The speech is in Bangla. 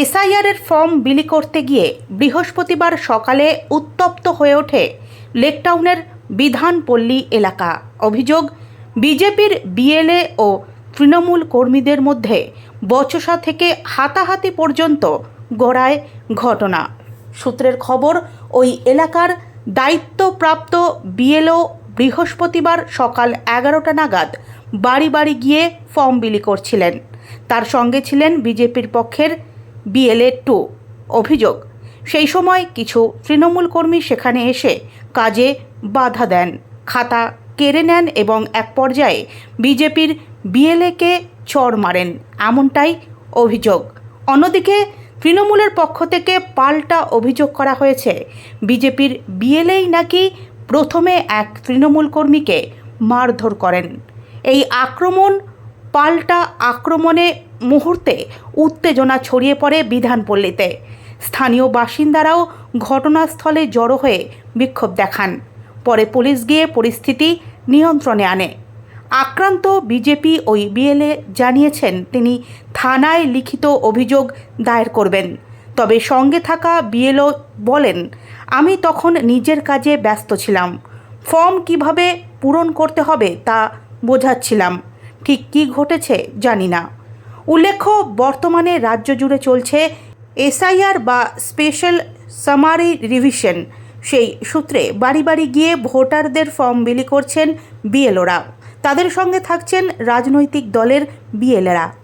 এসআইআরের ফর্ম বিলি করতে গিয়ে বৃহস্পতিবার সকালে উত্তপ্ত হয়ে ওঠে লেকটাউনের বিধানপল্লী এলাকা। অভিযোগ, বিজেপির বিএলএ ও তৃণমূল কর্মীদের মধ্যে বচসা থেকে হাতাহাতি পর্যন্ত গড়ায় ঘটনা। সূত্রের খবর, ওই এলাকার দায়িত্বপ্রাপ্ত বিএলও বৃহস্পতিবার সকাল এগারোটা নাগাদ বাড়ি বাড়ি গিয়ে ফর্ম বিলি করছিলেন। তার সঙ্গে ছিলেন বিজেপির পক্ষের বিএলএ টু অভিযোগ। সেই সময় কিছু তৃণমূল কর্মী সেখানে এসে কাজে বাধা দেন। খাতা কেড়ে নেন এবং এক পর্যায়ে বিজেপির বিএলএকে চড় মারেন। এমনটাই অভিযোগ। অন্যদিকে তৃণমূলের পক্ষ থেকে পাল্টা অভিযোগ করা হয়েছে, বিজেপির বিএলএই নাকি প্রথমে এক তৃণমূল কর্মীকে মারধর করেন। এই আক্রমণ পাল্টা আক্রমণে মুহূর্তে উত্তেজনা ছড়িয়ে পড়ে বিধানপল্লীতে। স্থানীয় বাসিন্দারাও ঘটনাস্থলে জড়ো হয়ে বিক্ষোভ দেখান। পরে পুলিশ গিয়ে পরিস্থিতি নিয়ন্ত্রণে আনে। আক্রান্ত বিজেপি ওই বিএলএ জানিয়েছেন, তিনি থানায় লিখিত অভিযোগ দায়ের করবেন। তবে সঙ্গে থাকা বিএলও বলেন, আমি তখন নিজের কাজে ব্যস্ত ছিলাম। ফর্ম কীভাবে পূরণ করতে হবে তা বোঝাচ্ছিলাম। ঠিক কী ঘটেছে জানি না। উল্লেখ্য, বর্তমানে রাজ্য জুড়ে চলছে এসআইআর বা স্পেশাল সামারি রিভিশন। সেই সূত্রে বাড়ি বাড়ি গিয়ে ভোটারদের ফর্ম বিলি করছেন বিএলওরা। তাদের সঙ্গে থাকছেন রাজনৈতিক দলের বিএলএরা।